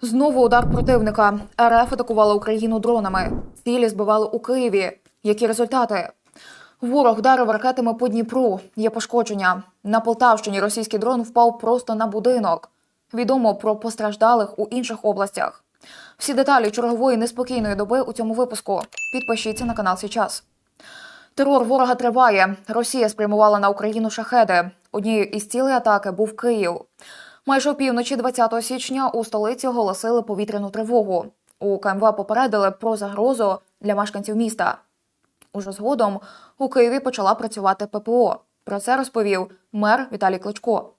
Знову удар противника. РФ атакувала Україну дронами. Цілі збивали у Києві. Які результати? Ворог вдарив ракетами по Дніпру. Є пошкодження. На Полтавщині російський дрон впав просто на будинок. Відомо про постраждалих у інших областях. Всі деталі чергової неспокійної доби у цьому випуску. Підпишіться на канал Січас. Терор ворога триває. Росія спрямувала на Україну шахеди. Однією із цілей атаки був Київ. Майже опівночі 20 січня у столиці оголосили повітряну тривогу. У КМВ попередили про загрозу для мешканців міста. Уже згодом у Києві почала працювати ППО. Про це розповів мер Віталій Кличко.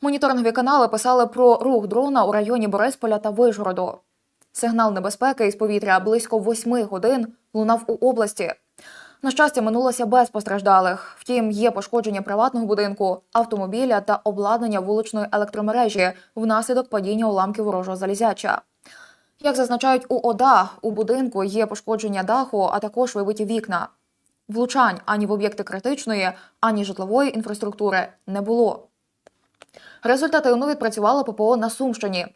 Моніторингові канали писали про рух дрона у районі Борисполя та Вишгороду. Сигнал небезпеки із повітря близько восьми годин лунав у області. На щастя, минулося без постраждалих. Втім, є пошкодження приватного будинку, автомобіля та обладнання вуличної електромережі внаслідок падіння уламків ворожого залізяча. Як зазначають у ОДА, у будинку є пошкодження даху, а також вибиті вікна. Влучань ані в об'єкти критичної, ані житлової інфраструктури не було. Результативно відпрацювала ППО на Сумщині.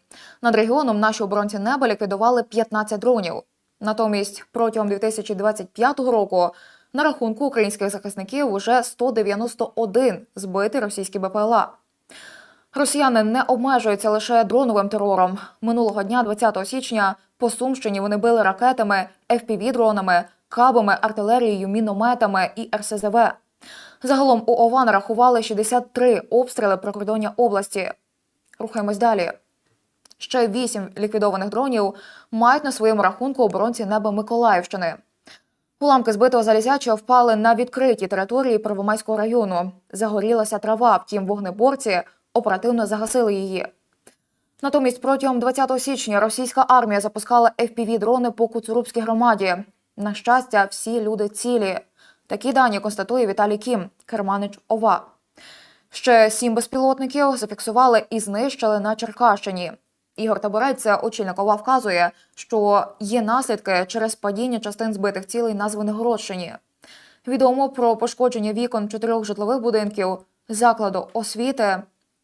Над регіоном наші оборонці неба ліквідували 15 дронів. Натомість протягом 2025 року на рахунку українських захисників уже 191 збитий російські БПЛА. Росіяни не обмежуються лише дроновим терором. Минулого дня, 20 січня, по Сумщині вони били ракетами, FPV-дронами, кабами, артилерією, мінометами і РСЗВ. Загалом у ОВА нарахували 63 обстріли прикордоння області. Рухаємось далі. Ще вісім ліквідованих дронів мають на своєму рахунку оборонці неба Миколаївщини. Уламки збитого залізяча впали на відкритій території Первомайського району. Загорілася трава, втім вогнеборці оперативно загасили її. Натомість протягом 20 січня російська армія запускала FPV-дрони по Куцурубській громаді. На щастя, всі люди цілі. Такі дані констатує Віталій Кім, керманич ОВА. Ще сім безпілотників зафіксували і знищили на Черкащині. Ігор Таборець, очільник ОВА, вказує, що є наслідки через падіння частин збитих цілей на Звенигородщині. Відомо про пошкодження вікон чотирьох житлових будинків, закладу освіти,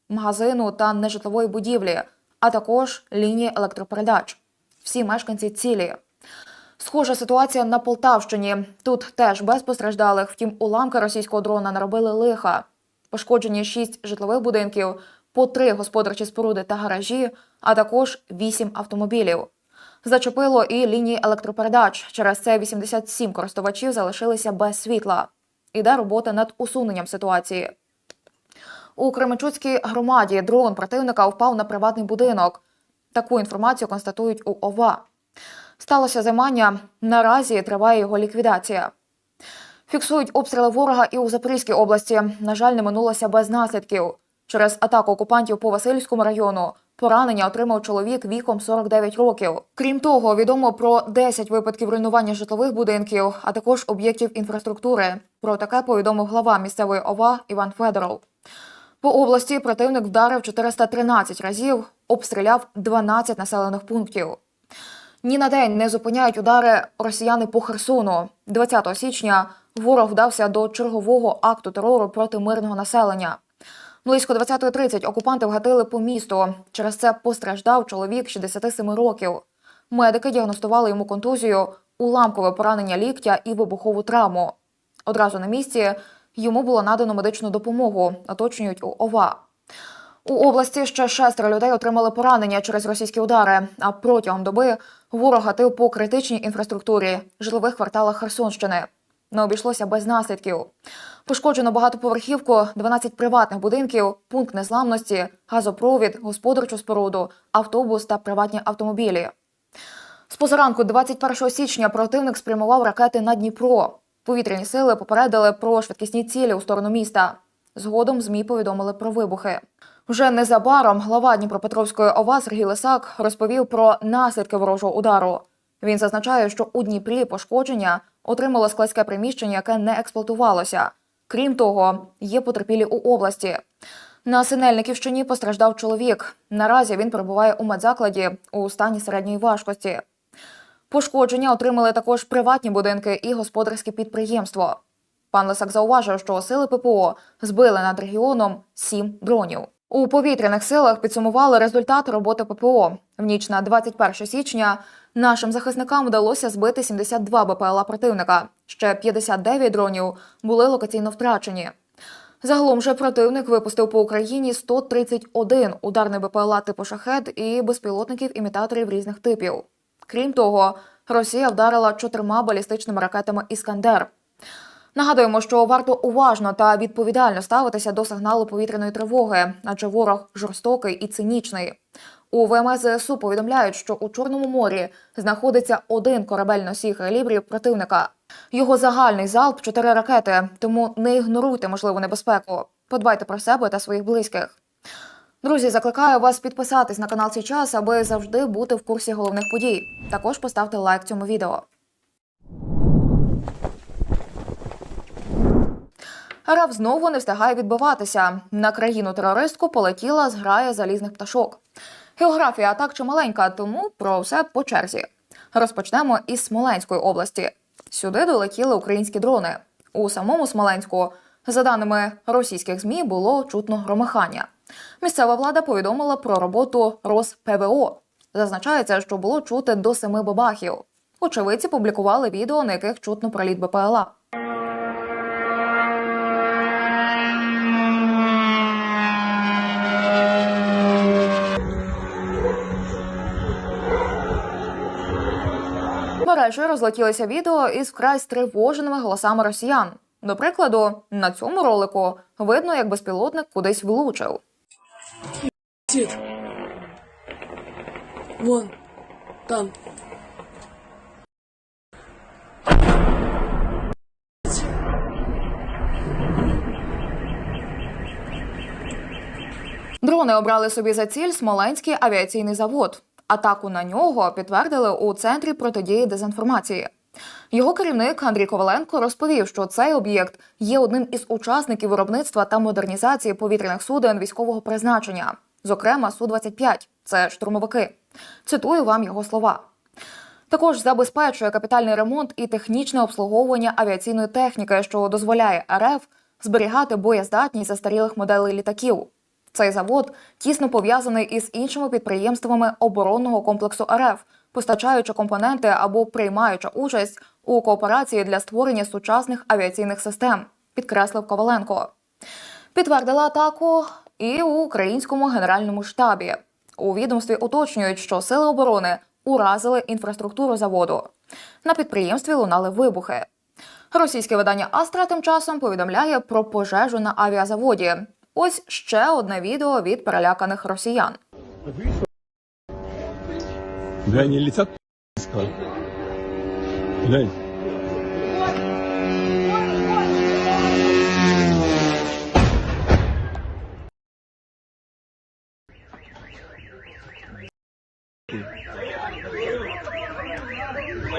магазину та нежитлової будівлі, а також лінії електропередач. Всі мешканці цілі. Схожа ситуація на Полтавщині. Тут теж без постраждалих, втім, уламки російського дрона наробили лиха. Пошкоджені шість житлових будинків, по три господарчі споруди та гаражі, а також вісім автомобілів. Зачепило і лінії електропередач. Через це 87 користувачів залишилися без світла. Іде робота над усуненням ситуації. У Кременчуцькій громаді дрон противника впав на приватний будинок. Таку інформацію констатують у ОВА. Сталося займання. Наразі триває його ліквідація. Фіксують обстріли ворога і у Запорізькій області. На жаль, не минулося без наслідків. Через атаку окупантів по Васильському району поранення отримав чоловік віком 49 років. Крім того, відомо про 10 випадків руйнування житлових будинків, а також об'єктів інфраструктури. Про таке повідомив глава місцевої ОВА Іван Федоров. По області противник вдарив 413 разів, обстріляв 12 населених пунктів. Ні на день не зупиняють удари росіяни по Херсону. 20 січня ворог вдався до чергового акту терору проти мирного населення. Близько 20.30 окупанти вгатили по місту. Через це постраждав чоловік 67 років. Медики діагностували йому контузію, уламкове поранення ліктя і вибухову травму. Одразу на місці йому було надано медичну допомогу, уточнюють у ОВА. У області ще шестеро людей отримали поранення через російські удари. А протягом доби ворог гатив по критичній інфраструктурі житлових кварталах Херсонщини. Не обійшлося без наслідків. Пошкоджено багатоповерхівку, 12 приватних будинків, пункт незламності, газопровід, господарчу споруду, автобус та приватні автомобілі. З позаранку 21 січня противник спрямував ракети на Дніпро. Повітряні сили попередили про швидкісні цілі у сторону міста. Згодом ЗМІ повідомили про вибухи. Вже незабаром глава Дніпропетровської ОВА Сергій Лисак розповів про наслідки ворожого удару. Він зазначає, що у Дніпрі пошкодження отримало складське приміщення, яке не експлуатувалося. Крім того, є потерпілі у області. На Синельниківщині постраждав чоловік. Наразі він перебуває у медзакладі у стані середньої важкості. Пошкодження отримали також приватні будинки і господарське підприємство. Пан Лисак зауважив, що сили ППО збили над регіоном сім дронів. У повітряних силах підсумували результати роботи ППО. В ніч на 21 січня нашим захисникам вдалося збити 72 БПЛА противника. Ще 59 дронів були локаційно втрачені. Загалом же противник випустив по Україні 131 ударний БПЛА типу шахет і безпілотників імітаторів різних типів. Крім того, Росія вдарила чотирма балістичними ракетами Іскандер. Нагадуємо, що варто уважно та відповідально ставитися до сигналу повітряної тривоги, адже ворог жорстокий і цинічний. У ВМС ЗСУ повідомляють, що у Чорному морі знаходиться один корабель носій калібрів противника. Його загальний залп чотири ракети, тому не ігноруйте можливу небезпеку. Подбайте про себе та своїх близьких. Друзі, закликаю вас підписатись на канал «Цей час, аби завжди бути в курсі головних подій. Також поставте лайк цьому відео. РФ знову не встигає відбиватися. На країну терористку полетіла зграя залізних пташок. Географія атак чималенька, тому про все по черзі. Розпочнемо із Смоленської області. Сюди долетіли українські дрони. У самому Смоленську, за даними російських змі, було чутно громихання. Місцева влада повідомила про роботу РосПВО. Зазначається, що було чути до семи бабахів. Очевидці публікували відео, на яких чутно проліт БПЛА. Мережею розлетілися відео із вкрай стривоженими голосами росіян. До прикладу, на цьому ролику видно, як безпілотник кудись влучив. Вон. Там. Дрони обрали собі за ціль Смоленський авіаційний завод. Атаку на нього підтвердили у центрі протидії дезінформації. Його керівник Андрій Коваленко розповів, що цей об'єкт є одним із учасників виробництва та модернізації повітряних суден військового призначення, зокрема су 25 це штурмовики. Цитую вам його слова. Також забезпечує капітальний ремонт і технічне обслуговування авіаційної техніки, що дозволяє РФ зберігати боєздатність застарілих моделей літаків. Цей завод тісно пов'язаний із іншими підприємствами оборонного комплексу РФ, постачаючи компоненти або приймаючи участь у кооперації для створення сучасних авіаційних систем, підкреслив Коваленко. Підтвердила атаку і у українському генеральному штабі. У відомстві уточнюють, що сили оборони уразили інфраструктуру заводу. На підприємстві лунали вибухи. Російське видання Астра тим часом повідомляє про пожежу на авіазаводі. Ось ще одне відео від переляканих росіян. Они летят. Глянь.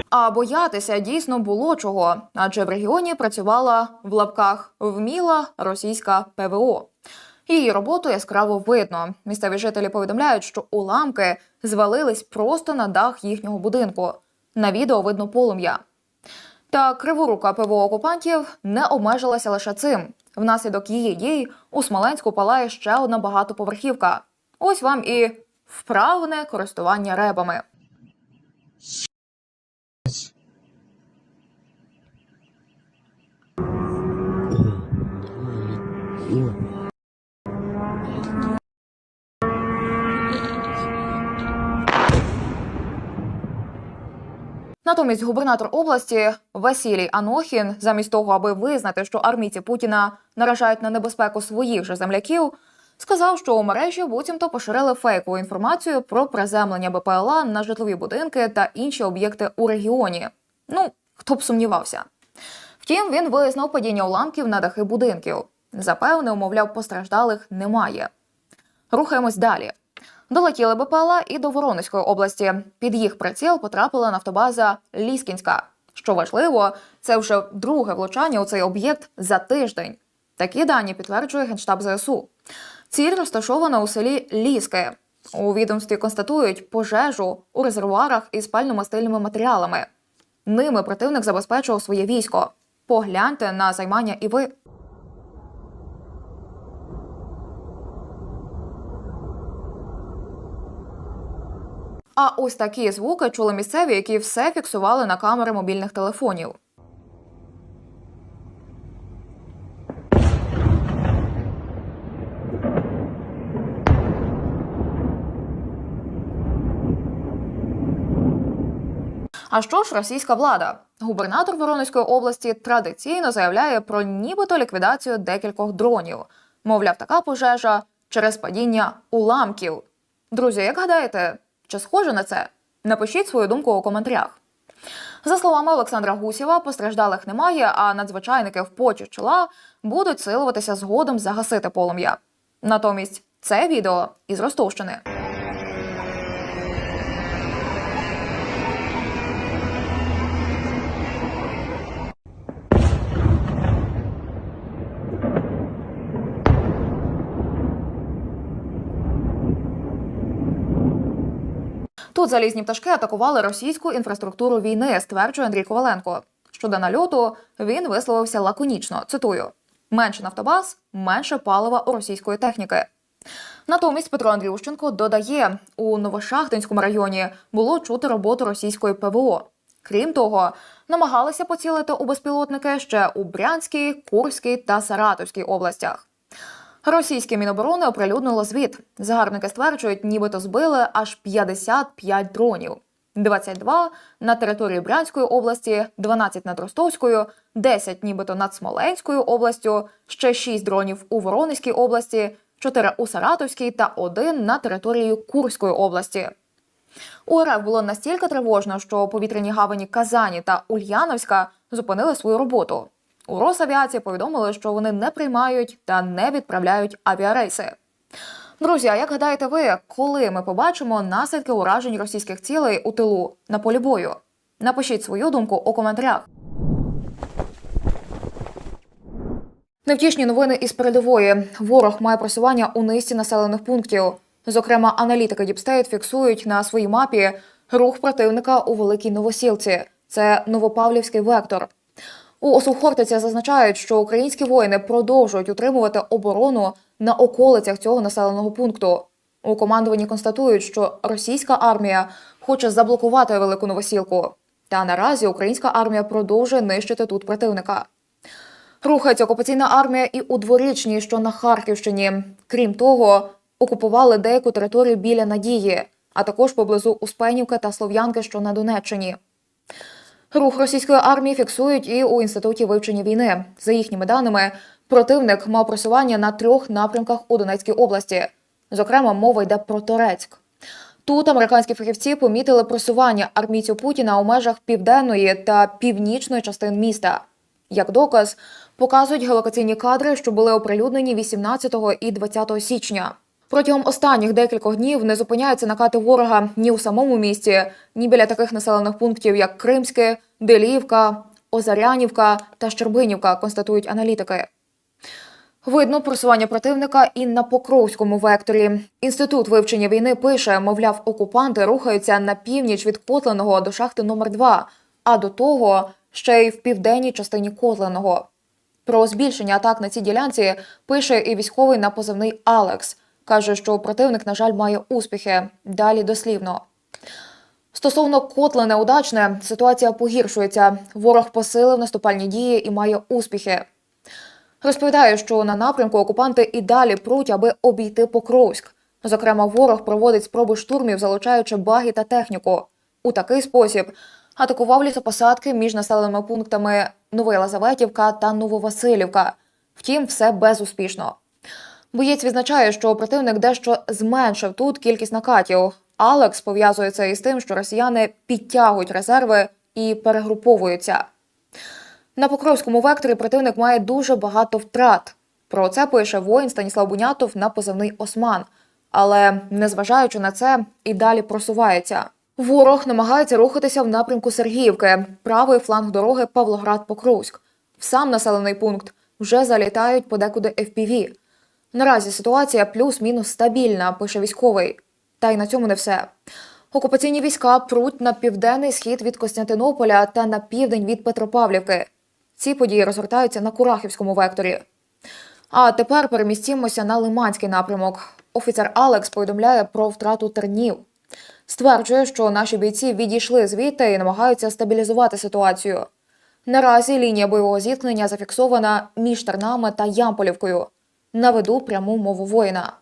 А боятися дійсно було чого, адже в регіоні працювала в лапках вміла російська ПВО. Її роботу яскраво видно. Місцеві жителі повідомляють, що уламки звалились просто на дах їхнього будинку. На відео видно полум'я. Та криворука ПВО окупантів не обмежилася лише цим. Внаслідок її дій у Смоленську палає ще одна багатоповерхівка. Ось вам і вправне користування ребами. Натомість губернатор області Василій Анохін, замість того, аби визнати, що армійці Путіна наражають на небезпеку своїх же земляків, сказав, що у мережі буцімто поширили фейкову інформацію про приземлення БПЛА на житлові будинки та інші об'єкти у регіоні. Ну, хто б сумнівався. Втім, він визнав падіння уламків на дахи будинків. Запевнив, мовляв, постраждалих немає. Рухаємось далі. Долетіли БПЛА і до Воронезької області. Під їх приціл потрапила нафтобаза Ліскінська. Що важливо, це вже друге влучання у цей об'єкт за тиждень. Такі дані підтверджує генштаб ЗСУ. Ціль розташована у селі Ліски. У відомстві констатують пожежу у резервуарах із пально-мастильними матеріалами. Ними противник забезпечував своє військо. Погляньте на займання і ви. А ось такі звуки чули місцеві, які все фіксували на камери мобільних телефонів. А що ж російська влада? Губернатор Воронезької області традиційно заявляє про нібито ліквідацію декількох дронів. Мовляв, така пожежа через падіння уламків. Друзі, як гадаєте, чи схоже на це? Напишіть свою думку у коментарях. За словами Олександра Гусєва, постраждалих немає, а надзвичайники в почі чола будуть силуватися згодом загасити полум'я. Натомість це відео із Ростовщини. Тут залізні пташки атакували російську інфраструктуру війни, стверджує Андрій Коваленко. Щодо нальоту він висловився лаконічно. Цитую: менше нафтобаз, менше палива у російської техніки. Натомість Петро Андрющенко додає, у Новошахтинському районі було чути роботу російської ПВО. Крім того, намагалися поцілити у безпілотники ще у Брянській, Курській та Саратовській областях. Російське міноборони оприлюднило звіт. Загарбники стверджують, нібито збили аж 55 дронів. 22 на території Брянської області, 12 над Ростовською, 10 нібито над Смоленською областю, ще 6 дронів у Воронезькій області, 4 у Саратовській та 1 на території Курської області. У РФ було настільки тривожно, що повітряні гавані Казані та Ульяновська зупинили свою роботу. У Росавіації повідомили, що вони не приймають та не відправляють авіарейси. Друзі, а як гадаєте ви, коли ми побачимо наслідки уражень російських цілей у тилу на полі бою? Напишіть свою думку у коментарях. Невтішні новини із передової. Ворог має просування у низці населених пунктів. Зокрема, аналітики Діпстейт фіксують на своїй мапі рух противника у Великій Новосілці. Це Новопавлівський вектор. У Осухортиці зазначають, що українські воїни продовжують утримувати оборону на околицях цього населеного пункту. У командуванні констатують, що російська армія хоче заблокувати велику новосілку. Та наразі українська армія продовжує нищити тут противника. Рухається окупаційна армія і у дворічній, що на Харківщині. Крім того, окупували деяку територію біля Надії, а також поблизу Успенівки та Слов'янки, що на Донеччині. Рух російської армії фіксують і у інституті вивчення війни. За їхніми даними, противник мав просування на трьох напрямках у Донецькій області. Зокрема, мова йде про Торецьк. Тут американські фахівці помітили просування армійців Путіна у межах південної та північної частин міста. Як доказ, показують геолокаційні кадри, що були оприлюднені 18 і 20 січня. Протягом останніх декількох днів не зупиняються накати ворога ні у самому місті, ні біля таких населених пунктів, як Кримське, Деліївка, Озарянівка та Щербинівка, констатують аналітики. Видно просування противника і на Покровському векторі. Інститут вивчення війни пише, мовляв, окупанти рухаються на північ від Котленого до шахти номер 2 а до того ще й в південній частині Котленого. Про збільшення атак на цій ділянці пише і військовий на позивний Алекс. Каже, що противник, на жаль, має успіхи. Далі дослівно. Стосовно котла неудачне, ситуація погіршується. Ворог посилив наступальні дії і має успіхи. Розповідає, що на напрямку окупанти і далі пруть, аби обійти Покровськ. Зокрема, ворог проводить спроби штурмів, залучаючи баги та техніку. У такий спосіб атакував лісопосадки між населеними пунктами Новоєлизаветівка та Нововасилівка. Втім, все безуспішно. Боєць відзначає, що противник дещо зменшив тут кількість накатів. Алекс пов'язує це із тим, що росіяни підтягують резерви і перегруповуються. На Покровському векторі противник має дуже багато втрат. Про це пише воїн Станіслав Бунятов на позивний Осман. Але незважаючи на це, і далі просувається. Ворог намагається рухатися в напрямку Сергіївки, правий фланг дороги Павлоград-Покровськ. В сам населений пункт вже залітають подекуди FPV. Наразі ситуація плюс-мінус стабільна, пише військовий. Та й на цьому не все. Окупаційні війська пруть на південний схід від Костянтинополя та на південь від Петропавлівки. Ці події розгортаються на Курахівському векторі. А тепер перемістімося на Лиманський напрямок. Офіцер Алекс повідомляє про втрату тернів. Стверджує, що наші бійці відійшли звідти і намагаються стабілізувати ситуацію. Наразі лінія бойового зіткнення зафіксована між Тернами та Ямполівкою. Наведу пряму мову воїна.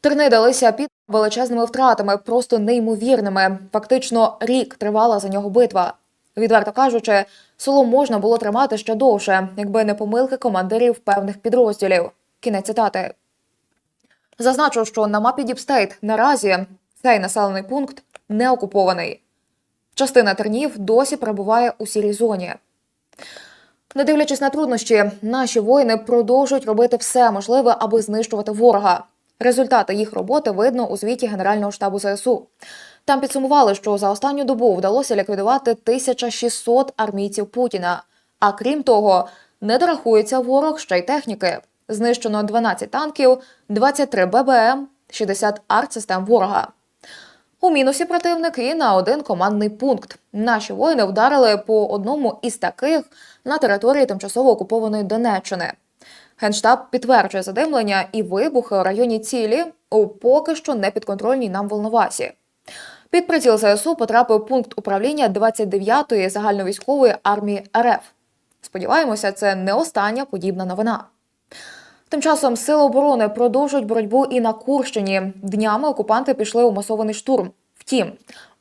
Терни далися під величезними втратами, просто неймовірними. Фактично рік тривала за нього битва. Відверто кажучи, село можна було тримати ще довше, якби не помилки командирів певних підрозділів. Кінець цитати. Зазначу, що на мапі Діпстейт наразі цей населений пункт не окупований. Частина тернів досі перебуває у сірій зоні. Не дивлячись на труднощі, наші воїни продовжують робити все можливе, аби знищувати ворога. Результати їх роботи видно у звіті Генерального штабу ЗСУ. Там підсумували, що за останню добу вдалося ліквідувати 1600 армійців Путіна. А крім того, не дорахується ворог ще й техніки. Знищено 12 танків, 23 ББМ, 60 артсистем ворога. У мінусі противник і на один командний пункт. Наші воїни вдарили по одному із таких на території тимчасово окупованої Донеччини. Генштаб підтверджує задимлення і вибухи у районі цілі у поки що не підконтрольній нам Волновасі. Під приціл ЗСУ потрапив пункт управління 29-ї загальновійськової армії РФ. Сподіваємося, це не остання подібна новина. Тим часом сили оборони продовжують боротьбу і на Курщині. Днями окупанти пішли у масований штурм. Втім,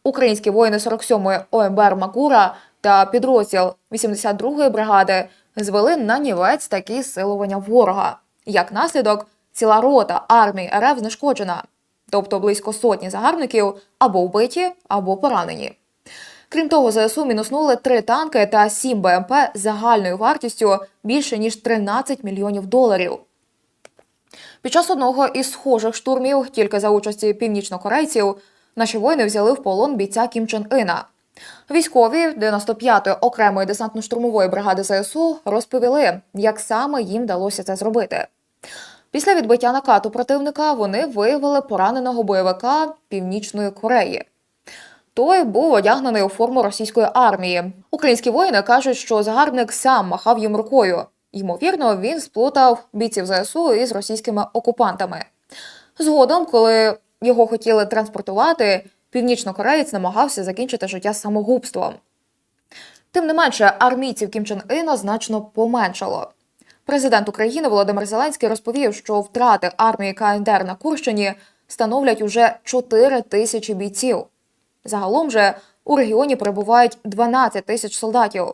українські воїни 47-ї ОМБР Макура та підрозділ 82-ї бригади звели на нівець такі силування ворога. Як наслідок, ціла рота армії РФ знешкоджена, тобто близько сотні загарбників або вбиті, або поранені. Крім того, ЗСУ мінуснули три танки та сім БМП загальною вартістю більше ніж 13 мільйонів доларів. Під час одного із схожих штурмів, тільки за участі північнокорейців, наші воїни взяли в полон бійця Кім Чен Ина. Військові 95-ї окремої десантно-штурмової бригади ЗСУ розповіли, як саме їм вдалося це зробити. Після відбиття накату противника вони виявили пораненого бойовика Північної Кореї. Той був одягнений у форму російської армії. Українські воїни кажуть, що загарбник сам махав їм рукою. Ймовірно, він сплутав бійців ЗСУ із російськими окупантами. Згодом, коли його хотіли транспортувати, північнокореєць намагався закінчити життя самогубством. Тим не менше, армійців Кім Чен Іна значно поменшало. Президент України Володимир Зеленський розповів, що втрати армії КНДР на Курщині становлять уже 4 тисячі бійців. Загалом же у регіоні перебувають 12 тисяч солдатів.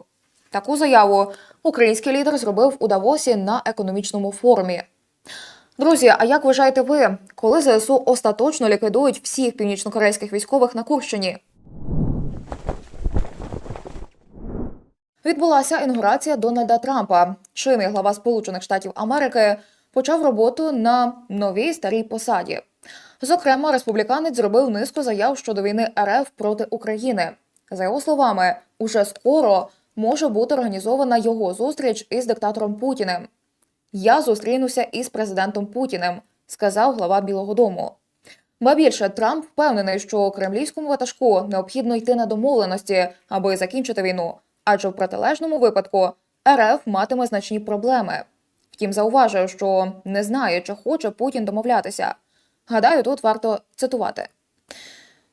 Таку заяву український лідер зробив у Давосі на економічному форумі. Друзі, а як вважаєте ви, коли ЗСУ остаточно ліквідують всіх північнокорейських військових на Курщині? Відбулася інаугурація Дональда Трампа. Чинний глава Сполучених Штатів Америки почав роботу на новій старій посаді. Зокрема, республіканець зробив низку заяв щодо війни РФ проти України. За його словами, уже скоро може бути організована його зустріч із диктатором Путіним. Я зустрінуся із президентом Путіним, сказав глава Білого Дому. Ба більше Трамп впевнений, що кремлівському ватажку необхідно йти на домовленості, аби закінчити війну, адже в протилежному випадку РФ матиме значні проблеми. Втім, зауважує, що не знає, чи хоче Путін домовлятися. Гадаю, тут варто цитувати.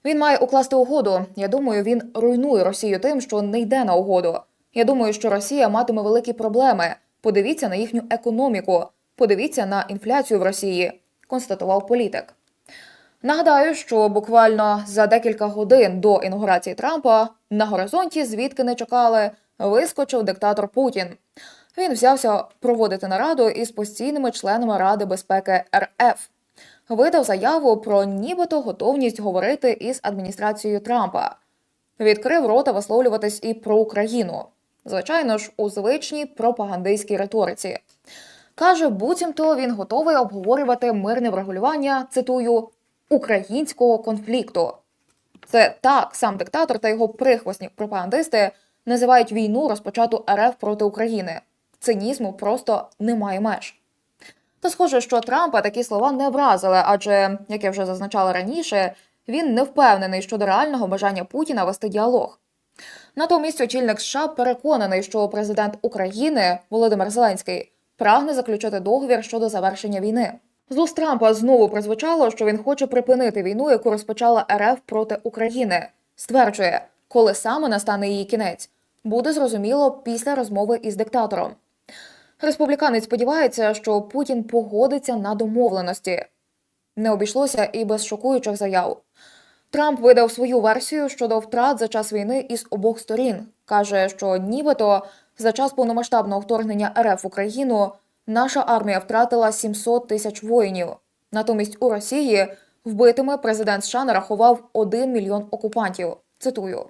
Він має укласти угоду. Я думаю, він руйнує Росію тим, що не йде на угоду. Я думаю, що Росія матиме великі проблеми. Подивіться на їхню економіку, подивіться на інфляцію в Росії, констатував політик. Нагадаю, що буквально за декілька годин до інаугурації Трампа на горизонті, звідки не чекали, вискочив диктатор Путін. Він взявся проводити нараду із постійними членами Ради безпеки РФ. Видав заяву про нібито готовність говорити із адміністрацією Трампа. Відкрив рота висловлюватись і про Україну. Звичайно ж, у звичній пропагандистській риториці. Каже, буцімто він готовий обговорювати мирне врегулювання, цитую, українського конфлікту. Це так сам диктатор та його прихвостні пропагандисти називають війну, розпочату РФ проти України. Цинізму просто немає меж. Та схоже, що Трампа такі слова не вразили, адже, як я вже зазначала раніше, він не впевнений щодо реального бажання Путіна вести діалог. Натомість очільник США переконаний, що президент України Володимир Зеленський прагне заключити договір щодо завершення війни. З уст Трампа знову прозвучало, що він хоче припинити війну, яку розпочала РФ проти України. Стверджує, коли саме настане її кінець, буде зрозуміло після розмови із диктатором. Республіканець сподівається, що Путін погодиться на домовленості. Не обійшлося і без шокуючих заяв. Трамп видав свою версію щодо втрат за час війни із обох сторін. каже, що нібито за час повномасштабного вторгнення РФ в Україну наша армія втратила 700 тисяч воїнів. Натомість у Росії вбитими президент США нарахував 1 мільйон окупантів. Цитую.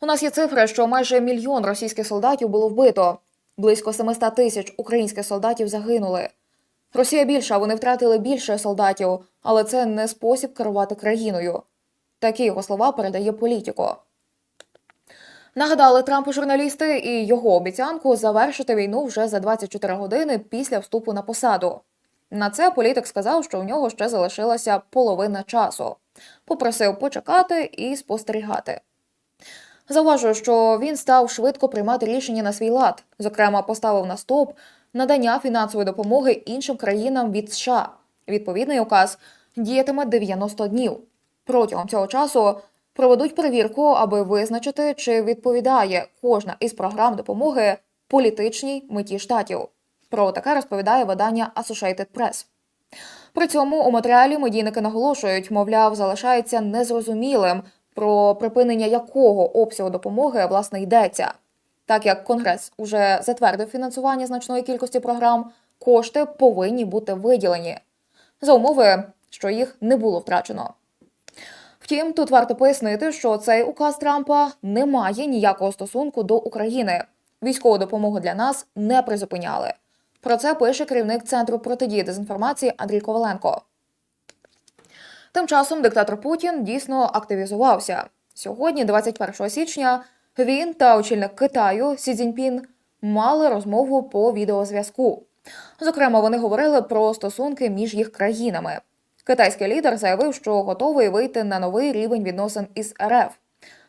У нас є цифри, що майже мільйон російських солдатів було вбито. Близько 700 тисяч українських солдатів загинули. Росія більша, вони втратили більше солдатів, але це не спосіб керувати країною. Такі його слова передає політико. Нагадали Трампу журналісти і його обіцянку завершити війну вже за 24 години після вступу на посаду. На це політик сказав, що у нього ще залишилася половина часу. Попросив почекати і спостерігати. Зауважую, що він став швидко приймати рішення на свій лад. Зокрема, поставив на стоп надання фінансової допомоги іншим країнам від США. Відповідний указ діятиме 90 днів. Протягом цього часу проведуть перевірку, аби визначити, чи відповідає кожна із програм допомоги політичній меті штатів. Про таке розповідає видання Associated Press. При цьому у матеріалі медійники наголошують, мовляв, залишається незрозумілим, про припинення якого обсягу допомоги власне йдеться. Так як Конгрес уже затвердив фінансування значної кількості програм, кошти повинні бути виділені за умови, що їх не було втрачено. Втім, тут варто пояснити, що цей указ Трампа не має ніякого стосунку до України. Військову допомогу для нас не призупиняли. Про це пише керівник центру протидії дезінформації Андрій Коваленко. Тим часом диктатор Путін дійсно активізувався. Сьогодні, 21 січня, він та очільник Китаю Сі Цзіньпін мали розмову по відеозв'язку. Зокрема, вони говорили про стосунки між їх країнами. Китайський лідер заявив, що готовий вийти на новий рівень відносин із РФ.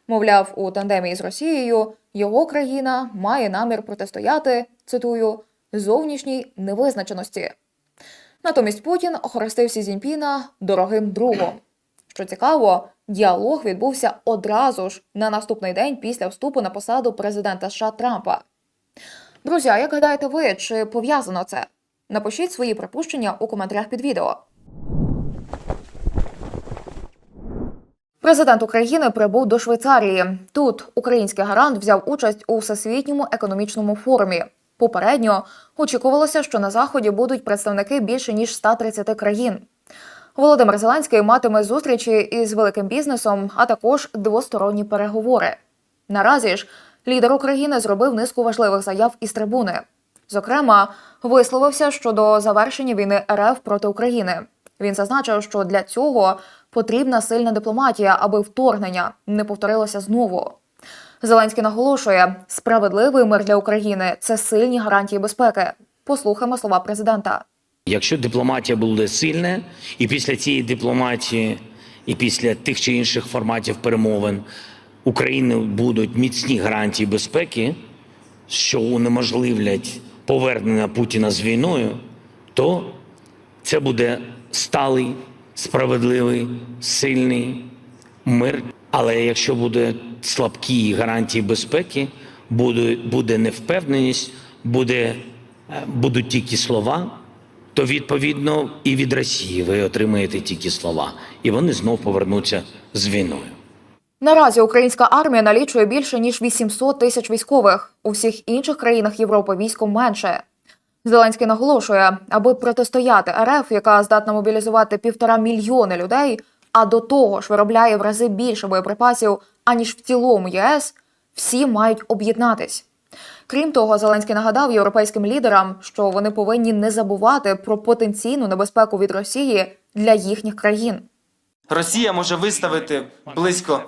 Мовляв, у тандемі з Росією його країна має намір протистояти, цитую, зовнішній невизначеності. Натомість Путін охрестив Сі Цзіньпіна дорогим другом. Що цікаво, діалог відбувся одразу ж на наступний день після вступу на посаду президента США Трампа. Друзі, а як гадаєте ви, чи пов'язано це? Напишіть свої припущення у коментарях під відео. Президент України прибув до Швейцарії. Тут український гарант взяв участь у всесвітньому економічному форумі. Попередньо очікувалося, що на заході будуть представники більше ніж 130 країн. Володимир Зеленський матиме зустрічі із великим бізнесом, а також двосторонні переговори. Наразі ж лідер України зробив низку важливих заяв із трибуни. Зокрема, висловився щодо завершення війни РФ проти України. Він зазначив, що для цього потрібна сильна дипломатія, аби вторгнення не повторилося знову. Зеленський наголошує, справедливий мир для України це сильні гарантії безпеки. Послухаємо слова президента. Якщо дипломатія буде сильна, і після цієї дипломатії, і після тих чи інших форматів перемовин України будуть міцні гарантії безпеки, що унеможливлять повернення Путіна з війною, то це буде сталий, справедливий, сильний мир. Але якщо буде слабкі гарантії безпеки, буде, буде невпевненість, буде, е, будуть тільки слова, то відповідно і від Росії ви отримаєте тільки слова, і вони знов повернуться з війною. Наразі українська армія налічує більше ніж 800 тисяч військових. У всіх інших країнах Європи військо менше. Зеленський наголошує, аби протистояти РФ, яка здатна мобілізувати півтора мільйони людей, а до того ж виробляє в рази більше боєприпасів аніж в цілому ЄС, всі мають об'єднатись. Крім того, Зеленський нагадав європейським лідерам, що вони повинні не забувати про потенційну небезпеку від Росії для їхніх країн. Росія може виставити близько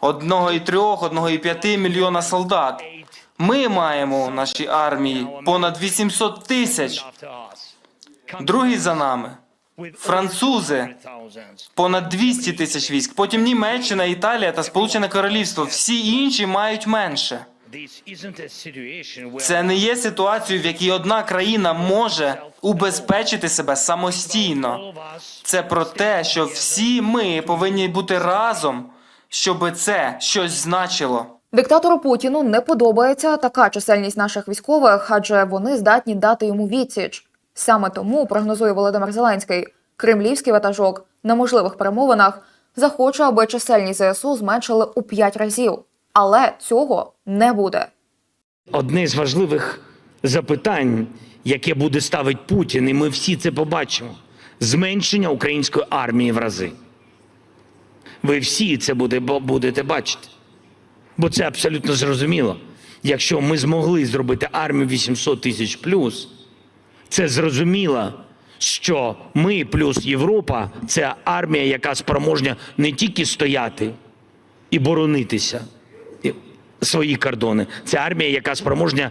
1,3, 1,5 мільйона солдат. Ми маємо в нашій армії понад 800 тисяч. Другі за нами. Французи понад 200 тисяч військ. Потім Німеччина, Італія та Сполучене Королівство. Всі інші мають менше. Це не є ситуацією, в якій одна країна може убезпечити себе самостійно. Це про те, що всі ми повинні бути разом, щоб це щось значило. Диктатору Путіну не подобається така чисельність наших військових, адже вони здатні дати йому відсіч. Саме тому прогнозує Володимир Зеленський, кремлівський ватажок на можливих перемовинах захоче, аби чисельність ЗСУ зменшили у п'ять разів. Але цього не буде. Одне з важливих запитань, яке буде ставити Путін, і ми всі це побачимо: зменшення української армії в рази. Ви всі це буде, будете бачити. Бо це абсолютно зрозуміло. Якщо ми змогли зробити армію 800 тисяч плюс, це зрозуміло, що ми плюс Європа це армія, яка спроможня не тільки стояти і боронитися свої кордони. Це армія, яка спроможня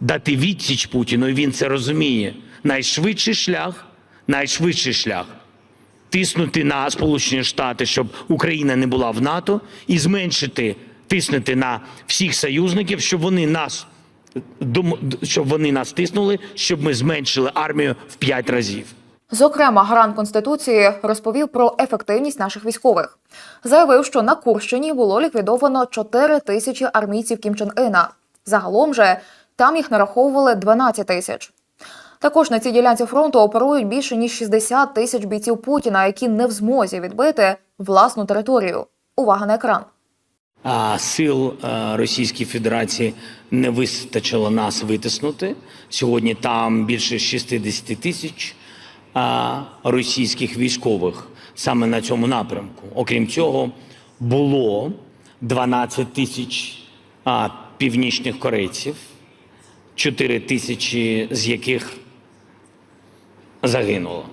дати відсіч Путіну, і він це розуміє. Найшвидший шлях, найшвидший шлях тиснути на Сполучені Штати, щоб Україна не була в НАТО, і зменшити, тиснути на всіх союзників, щоб вони нас щоб вони нас тиснули, щоб ми зменшили армію в п'ять разів. Зокрема, гарант конституції розповів про ефективність наших військових. Заявив, що на Курщині було ліквідовано 4 тисячі армійців Кім Чен Ина. Загалом же там їх нараховували 12 тисяч. Також на цій ділянці фронту оперують більше ніж 60 тисяч бійців Путіна, які не в змозі відбити власну територію. Увага на екран. А сил е, Російської Федерації не вистачило нас витиснути. Сьогодні там більше 60 тисяч російських військових саме на цьому напрямку. Окрім цього, було 12 тисяч північних корейців, 4 тисячі з яких загинуло.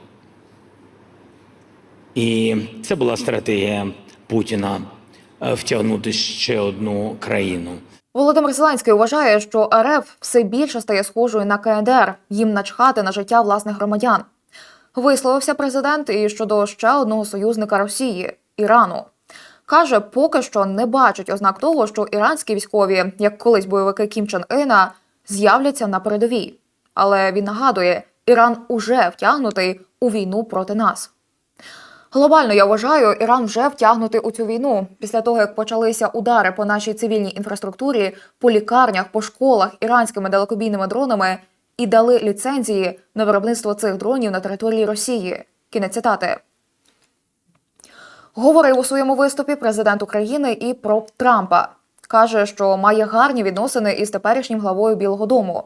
І це була стратегія Путіна втягнути ще одну країну. Володимир Зеленський вважає, що РФ все більше стає схожою на КНДР, їм начхати на життя власних громадян. Висловився президент і щодо ще одного союзника Росії Ірану. Каже, поки що не бачить ознак того, що іранські військові, як колись бойовики Кім Чен Ина, з'являться на передовій. Але він нагадує, Іран уже втягнутий у війну проти нас. Глобально я вважаю, Іран вже втягнутий у цю війну після того, як почалися удари по нашій цивільній інфраструктурі, по лікарнях, по школах іранськими далекобійними дронами і дали ліцензії на виробництво цих дронів на території Росії. Кінець цитати. Говорив у своєму виступі президент України і про Трампа. Каже, що має гарні відносини із теперішнім главою Білого Дому.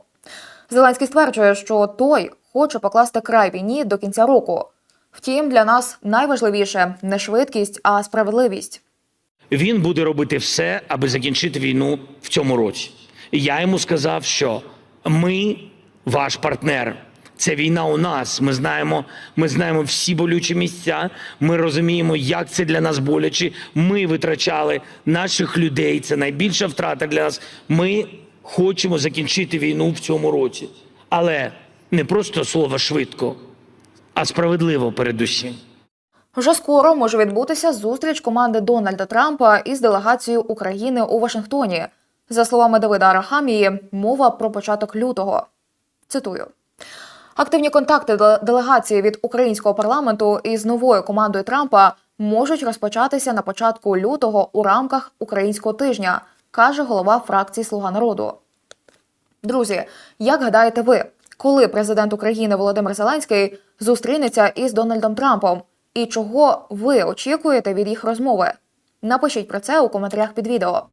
Зеленський стверджує, що той хоче покласти край війні до кінця року. Втім, для нас найважливіше не швидкість, а справедливість. Він буде робити все, аби закінчити війну в цьому році. І я йому сказав, що ми ваш партнер. Це війна у нас. Ми знаємо, ми знаємо всі болючі місця. Ми розуміємо, як це для нас боляче. Ми витрачали наших людей. Це найбільша втрата для нас. Ми хочемо закінчити війну в цьому році, але не просто слово швидко, а справедливо передусім. Вже скоро може відбутися зустріч команди Дональда Трампа із делегацією України у Вашингтоні. За словами Давида Арахамії, мова про початок лютого. Цитую. Активні контакти деле- делегації від українського парламенту із новою командою Трампа можуть розпочатися на початку лютого у рамках українського тижня, каже голова фракції Слуга народу. Друзі, як гадаєте ви, коли президент України Володимир Зеленський зустрінеться із Дональдом Трампом? І чого ви очікуєте від їх розмови? Напишіть про це у коментарях під відео.